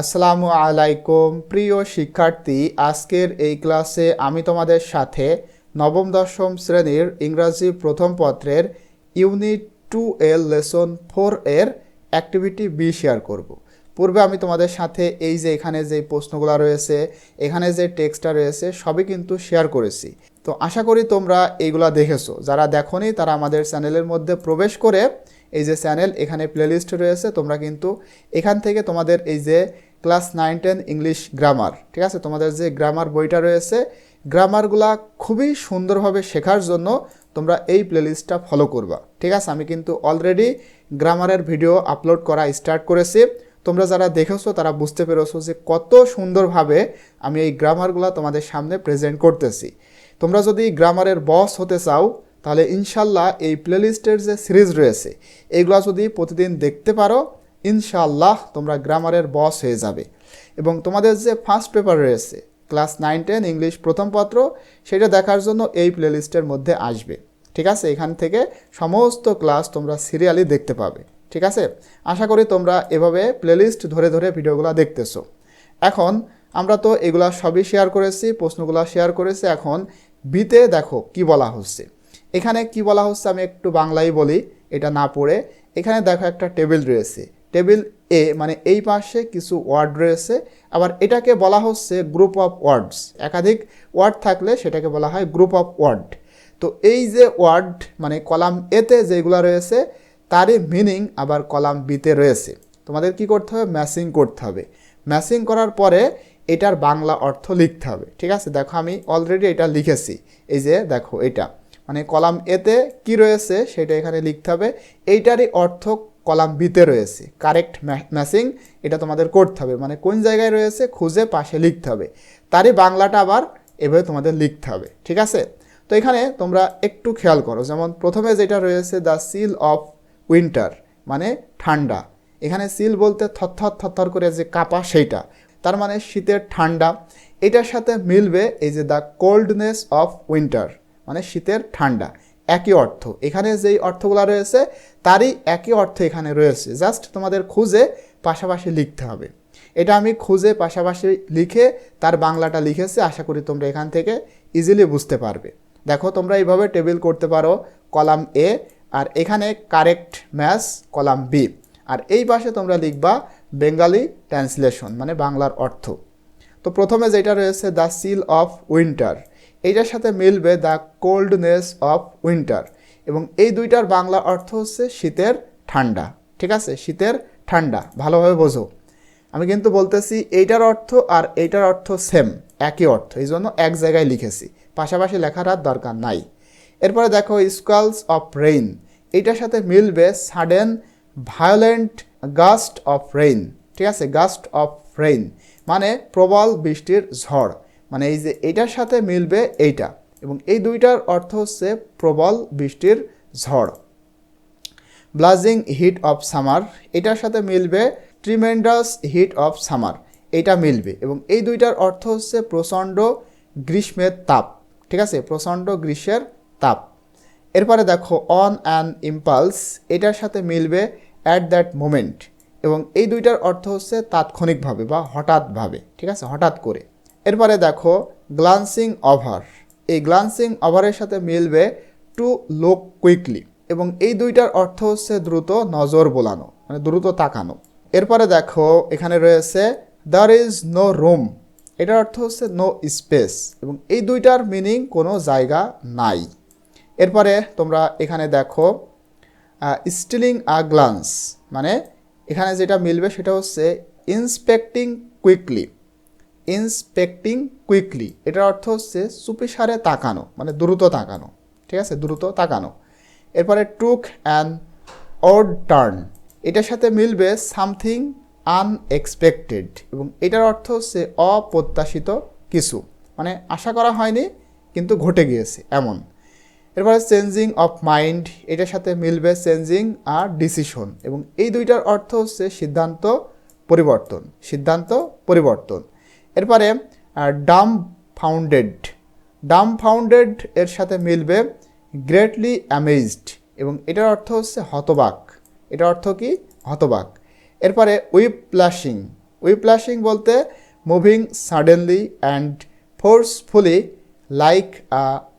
আসসালামু আলাইকুম। প্রিয় শিক্ষার্থী, আজকের এই ক্লাসে আমি তোমাদের সাথে নবম, দশম শ্রেণির ইংরাজি প্রথম পত্রের ইউনিট টু এর লেসন ফোর এর অ্যাক্টিভিটি বি শেয়ার করব। পূর্বে আমি তোমাদের সাথে এই যে এখানে যে প্রশ্নগুলো রয়েছে, এখানে যে টেক্সটটা রয়েছে, সবই কিন্তু শেয়ার করেছি। তো আশা করি তোমরা এইগুলা দেখেছ। যারা দেখোনি, তারা আমাদের চ্যানেলের মধ্যে প্রবেশ করে এই যে চ্যানেল, এখানে প্লেলিস্ট রয়েছে, তোমরা কিন্তু এখান থেকে তোমাদের এই যে class nine ten English grammar ঠিক আছে? তোমাদের যে গ্রামার বইটা রয়েছে গ্রামারগুলা খুবই সুন্দরভাবে শেখার জন্য তোমরা এই প্লেলিস্টটা ফলো করবা, ঠিক আছে? আমি কিন্তু অলরেডি গ্রামারের ভিডিও আপলোড করা স্টার্ট করেছি। তোমরা যারা দেখেছ, তারা বুঝতে পেরেছ যে কত সুন্দরভাবে আমি এই গ্রামারগুলো তোমাদের সামনে প্রেজেন্ট করতেছি। তোমরা যদি গ্রামারের বস হতে চাও, তাহলে ইনশাল্লাহ এই প্লেলিস্টের যে সিরিজ রয়েছে এইগুলো যদি প্রতিদিন দেখতে পারো ইনশাল্লাহ তোমরা গ্রামারের বস হয়ে যাবে। এবং তোমাদের যে ফার্স্ট পেপার রয়েছে ক্লাস নাইন টেন ইংলিশ প্রথম পত্র, সেটা দেখার জন্য এই প্লেলিস্টের মধ্যে আসবে। ঠিক আছে? এখান থেকে সমস্ত ক্লাস তোমরা সিরিয়ালি দেখতে পাবে। ঠিক আছে? আশা করি তোমরা এভাবে প্লেলিস্ট ধরে ধরে ভিডিওগুলো দেখতেছো। এখন আমরা তো এগুলা সবই শেয়ার করেছি, প্রশ্নগুলো শেয়ার করেছি। এখন বিতে দেখো কি বলা হচ্ছে। এখানে কি বলা হচ্ছে আমি একটু বাংলায় বলি, এটা না পড়ে। এখানে দেখো একটা টেবিল রয়েছে। টেবিল এ মানে এই পাশে কিছু ওয়ার্ড রয়েছে। আবার এটাকে বলা হচ্ছে গ্রুপ অফ ওয়ার্ডস। একাধিক ওয়ার্ড থাকলে সেটাকে বলা হয় গ্রুপ অফ ওয়ার্ড। তো এই যে ওয়ার্ড মানে কলাম এতে যেগুলো রয়েছে, তারই মিনিং আবার কলাম বিতে রয়েছে। তোমাদের কি করতে হবে? ম্যাচিং করতে হবে। ম্যাচিং করার পরে এটার বাংলা অর্থ লিখতে হবে। ঠিক আছে? দেখো আমি অলরেডি এটা লিখেছি। এই যে দেখো এটা। মানে কলাম এতে কি রয়েছে সেটা এখানে লিখতে হবে। এইটারই অর্থ কলাম বিতে রয়েছে। কারেক্ট ম্যাচিং এটা তোমাদের করতে হবে। মানে কোন জায়গায় রয়েছে খুঁজে পাশে লিখতে হবে। তারই বাংলাটা আবার এভাবে তোমাদের লিখতে হবে। ঠিক আছে? তো এখানে তোমরা একটু খেয়াল করো। যেমন প্রথমে যেটা রয়েছে দ্য সিল অফ উইন্টার মানে ঠান্ডা। এখানে সিল বলতে থরথর থরথর করে যে কাপা সেইটা। তার মানে শীতের ঠান্ডা। এটার সাথে মিলবে এই যে দ্য কোল্ডনেস অফ উইন্টার মানে শীতের ঠান্ডা। একই অর্থ। এখানে যেই অর্থগুলো রয়েছে, তারই একই অর্থ এখানে রয়েছে। জাস্ট তোমাদের খুঁজে পাশাপাশি লিখতে হবে। এটা আমি খুঁজে পাশাপাশি লিখে তার বাংলাটা লিখেছি, আশা করি তোমরা এখান থেকে ইজিলি বুঝতে পারবে। দেখো, তোমরা এইভাবে টেবিল করতে পারো কলাম এ আর এখানে কারেক্ট ম্যাচ কলাম বি আর এই পাশে তোমরা লিখবা বেঙ্গালি ট্রান্সলেশন মানে বাংলার অর্থ। তো প্রথমে যেটা রয়েছে দ্য সিল অফ উইন্টার এইটার সাথে মিলবে দ্য কোল্ডনেস অফ উইন্টার এবং এই দুইটার বাংলা অর্থ হচ্ছে শীতের ঠান্ডা। ঠিক আছে? শীতের ঠান্ডা। ভালোভাবে বোঝো। আমি কিন্তু বলতেছি এইটার অর্থ আর এইটার অর্থ সেম একই অর্থ। এই জন্য এক জায়গায় লিখেছি। পাশাপাশি লেখার আর দরকার নাই। এরপরে দেখো স্কালস অফ রেইন এইটার সাথে মিলবে sudden violent gust of rain ঠিক আছে? গাস্ট অফ রেইন মানে প্রবল বৃষ্টির ঝড়। মানে এই যে এইটার সাথে মিলবে এইটা। এবং এই দুইটার অর্থ হচ্ছে প্রবল বৃষ্টির ঝড়। ব্লাজিং হিট অফ সামার এটার সাথে মিলবে ট্রিমেন্ডাস হিট অফ সামার এটা মিলবে। এবং এই দুইটার অর্থ হচ্ছে প্রচণ্ড গ্রীষ্মের তাপ, ঠিক আছে? প্রচণ্ড গ্রীষ্মের তাপ। এরপরে দেখো অন অ্যান ইম্পালস এটার সাথে মিলবে অ্যাট দ্যাট মোমেন্ট এবং এই দুইটার অর্থ হচ্ছে তাৎক্ষণিকভাবে বা হঠাৎভাবে, ঠিক আছে? হঠাৎ করে। এরপরে দেখো গ্লান্সিং ওভার এই গ্লান্সিং ওভারের সাথে মিলবে টু লোক কুইকলি এবং এই দুইটার অর্থ হচ্ছে দ্রুত নজর বোলানো মানে দ্রুত তাকানো। এরপরে দেখো, এখানে রয়েছে দ্যার ইজ নো রুম এটার অর্থ হচ্ছে নো স্পেস এবং এই দুইটার মিনিং কোনো জায়গা নাই। এরপরে তোমরা এখানে দেখো স্টিলিং আ গ্লান্স মানে এখানে যেটা মিলবে সেটা হচ্ছে ইন্সপেক্টিং কুইকলি ইন্সপেক্টিং কুইকলি এটার অর্থ হচ্ছে চুপিসারে তাকানো মানে দ্রুত তাকানো। ঠিক আছে? দ্রুত তাকানো। এরপরে টুক অ্যান অড টার্ন এটার সাথে মিলবে সামথিং আনএক্সপেক্টেড এবং এটার অর্থ হচ্ছে অপ্রত্যাশিত কিছু। মানে আশা করা হয়নি, কিন্তু ঘটে গিয়েছে, এমন। এরপরে চেঞ্জিং অফ মাইন্ড এটার সাথে মিলবে চেঞ্জিং আর ডিসিশন এবং এই দুইটার অর্থ হচ্ছে সিদ্ধান্ত পরিবর্তন। সিদ্ধান্ত পরিবর্তন। এরপরে ডাম ফাউন্ডেড ডাম ফাউন্ডেড এর সাথে মিলবে গ্রেটলি অ্যামেজড এবং এটার অর্থ হচ্ছে হতবাক। এটার অর্থ কি? হতবাক। এরপরে উইপ প্লাশিং উইপ্লাশিং বলতে moving suddenly and forcefully like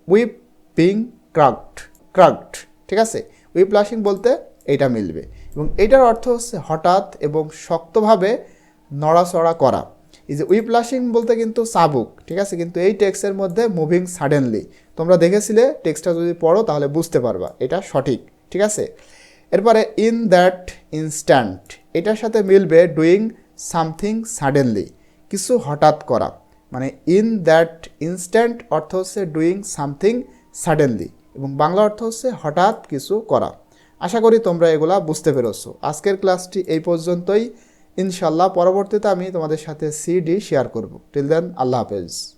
whip being cracked cracked ঠিক আছে? উইপ্লাশিং বলতে এটা মিলবে। এবং এটার অর্থ হচ্ছে হঠাৎ এবং শক্তভাবে নড়াচড়া করা। এই যে উইপ্লাশিং বলতে কিন্তু সাবুক, ঠিক আছে? কিন্তু এই টেক্সের মধ্যে মুভিং সাডেনলি তোমরা দেখেছিলে টেক্সটটা যদি পড়ো তাহলে বুঝতে পারবা, এটা সঠিক, ঠিক আছে? এরপরে ইন দ্যাট ইনস্ট্যান্ট এটার সাথে মিলবে ডুইং সামথিং সাডেনলি কিছু হঠাৎ করা। মানে ইন দ্যাট ইনস্ট্যান্ট অর্থ হচ্ছে ডুইং সামথিং সাডেনলি এবং বাংলা অর্থ হচ্ছে হঠাৎ কিছু করা। আশা করি তোমরা এগুলা বুঝতে পেরেছ। আজকের ক্লাসটি এই পর্যন্তই। ইনশাল্লাহ পরবর্তীতে আমি তোমাদের সাথে সিডি শেয়ার করব। টিল দেন আল্লাহ হাফেজ।